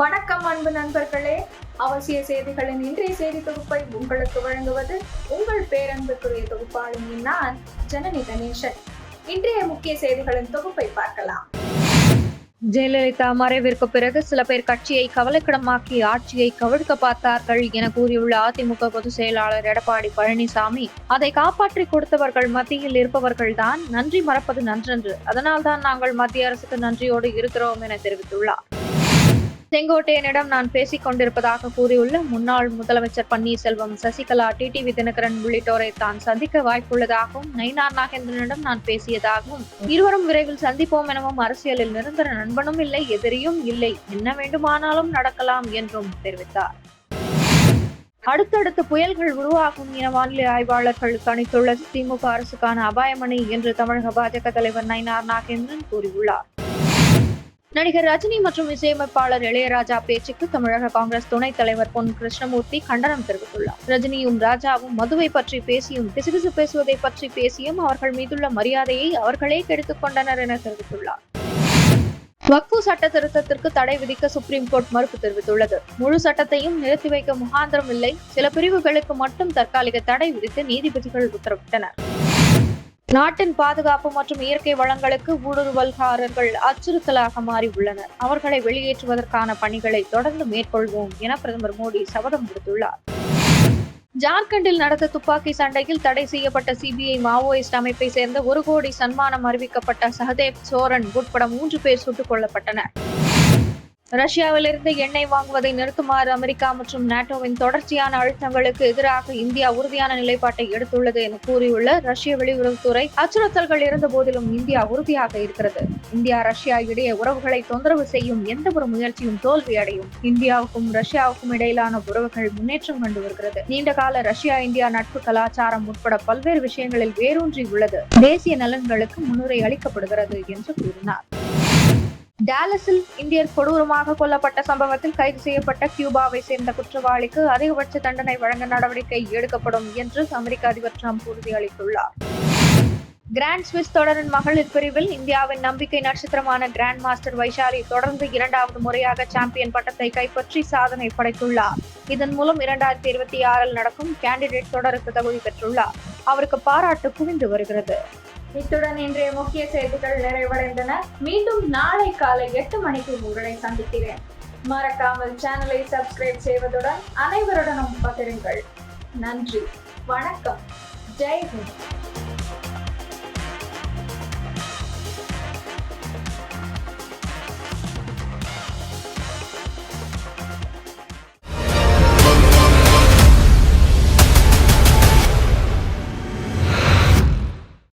வணக்கம் அன்பு நண்பர்களே. அவசிய செய்திகளின் இன்றைய செய்தி தொகுப்பை உங்களுக்கு வழங்குவது உங்கள் பேரன்புக்குரிய தொகுப்பாளினி நான் ஜனனி கணேசன். இன்றைய முக்கிய செய்திகளின் தொகுப்பை பார்க்கலாம். ஜெயலலிதா மறைவிற்கு பிறகு சில பேர் கட்சியை கவலைக்கிடமாக்கி ஆட்சியை கவிழ்க்க பார்த்தார்கள் என கூறியுள்ள அதிமுக பொதுச் செயலாளர் எடப்பாடி பழனிசாமி அதை காப்பாற்றி கொடுத்தவர்கள் மத்தியில் இருப்பவர்கள்தான். நன்றி மறப்பது நன்றன்று. அதனால்தான் நாங்கள் மத்திய அரசுக்கு நன்றியோடு இருக்கிறோம் என தெரிவித்துள்ளார். செங்கோட்டையனிடம் நான் பேசிக் கொண்டிருப்பதாக கூறியுள்ள முன்னாள் முதலமைச்சர் பன்னீர்செல்வம் சசிகலா டிடிவி தினகரன் உள்ளிட்டோரை தான் சந்திக்க வாய்ப்புள்ளதாகவும் நயினார் நாகேந்திரனிடம் நான் பேசியதாகவும் இருவரும் விரைவில் சந்திப்போம் எனவும் அரசியலில் நிரந்தர நண்பனும் இல்லை எதிரியும் இல்லை என்ன வேண்டுமானாலும் நடக்கலாம் என்றும் தெரிவித்தார். அடுத்தடுத்து புயல்கள் உருவாகும் என வானிலை ஆய்வாளர்கள் கணித்துள்ளது. திமுக அரசுக்கான அபாயமணி என்று தமிழக பாஜக தலைவர் நயினார் நாகேந்திரன் கூறியுள்ளார். நடிகர் ரஜினி மற்றும் இசையமைப்பாளர் இளையராஜா பேச்சுக்கு தமிழக காங்கிரஸ் துணைத் தலைவர் பொன் கிருஷ்ணமூர்த்தி கண்டனம் தெரிவித்துள்ளார். ரஜினியும் ராஜாவும் மதுவை பற்றி பேசியும் பிசுபிசு பேசுவதை பற்றி பேசியும் அவர்கள் மீதுள்ள மரியாதையை அவர்களே கெடுத்துக் கொண்டனர் என தெரிவித்துள்ளார். வக்ஃபு சட்ட திருத்தத்திற்கு தடை விதிக்க சுப்ரீம் கோர்ட் மறுப்பு தெரிவித்துள்ளது. முழு சட்டத்தையும் நிறுத்தி வைக்க முகாந்திரம் இல்லை. சில பிரிவுகளுக்கு மட்டும் தற்காலிக தடை விதித்து நீதிபதிகள் உத்தரவிட்டனர். நாட்டின் பாதுகாப்பு மற்றும் இயற்கை வளங்களுக்கு ஊடுருவல்காரர்கள் அச்சுறுத்தலாக மாறியுள்ளனர் அவர்களை வெளியேற்றுவதற்கான பணிகளை தொடர்ந்து மேற்கொள்வோம் என பிரதமர் மோடி சபதம் விடுத்துள்ளார். ஜார்க்கண்டில் நடந்த துப்பாக்கி சண்டையில் தடை செய்யப்பட்ட சிபிஐ மாவோயிஸ்ட் அமைப்பை சேர்ந்த ஒரு கோடி சன்மானம் அறிவிக்கப்பட்ட சஹதேவ் சோரன் உட்பட மூன்று பேர் சுட்டுக் கொல்லப்பட்டனர். ரஷ்யாவிலிருந்து எண்ணெய் வாங்குவதை நிறுத்துமாறு அமெரிக்கா மற்றும் நாட்டோவின் தொடர்ச்சியான அழுத்தங்களுக்கு எதிராக இந்தியா உறுதியான நிலைப்பாட்டை எடுத்துள்ளது என கூறியுள்ள ரஷ்ய வெளியுறவுத்துறை அச்சுறுத்தல்கள் இருந்த போதிலும் இந்தியா உறுதியாக இருக்கிறது. இந்தியா ரஷ்யா இடையே உறவுகளை தொந்தரவு செய்யும் எந்த ஒரு முயற்சியும் தோல்வியடையும். இந்தியாவுக்கும் ரஷ்யாவுக்கும் இடையிலான உறவுகள் முன்னேற்றம் கண்டு வருகிறது. நீண்டகால ரஷ்யா இந்தியா நட்பு கலாச்சாரம் உட்பட பல்வேறு விஷயங்களில் வேரூன்றி உள்ளது தேசிய நலன்களுக்கு முன்னுரை அளிக்கப்படுகிறது என்று கூறினார். டாலஸில் இந்தியர் கொடூரமாக கொல்லப்பட்ட சம்பவத்தில் கைது செய்யப்பட்ட கியூபாவை சேர்ந்த குற்றவாளிக்கு அதிகபட்ச தண்டனை வழங்க நடவடிக்கை எடுக்கப்படும் என்று அமெரிக்க அதிபர் டிரம்ப் உறுதியளித்துள்ளார். கிராண்ட் ஸ்விஸ் தொடரின் மகளிர் பிரிவில் இந்தியாவின் நம்பிக்கை நட்சத்திரமான கிராண்ட் மாஸ்டர் வைஷாலி தொடர்ந்து இரண்டாவது முறையாக சாம்பியன் பட்டத்தை கைப்பற்றி சாதனை படைத்துள்ளார். இதன் மூலம் இரண்டாயிரத்தி இருபத்தி ஆறில் நடக்கும் கேண்டிடேட் தொடருக்கு தகுதி பெற்றுள்ளார். அவருக்கு பாராட்டு குவிந்து வருகிறது. இத்துடன் இன்றைய முக்கிய செய்திகள் நிறைவடைந்தன. மீண்டும் நாளை காலை எட்டு மணிக்கு உங்களை சந்திக்கிறேன். மறக்காமல் சேனலை சப்ஸ்கிரைப் செய்வதுடன் அனைவருடனும் பகிருங்கள். நன்றி. வணக்கம். ஜெய் ஹிந்த்.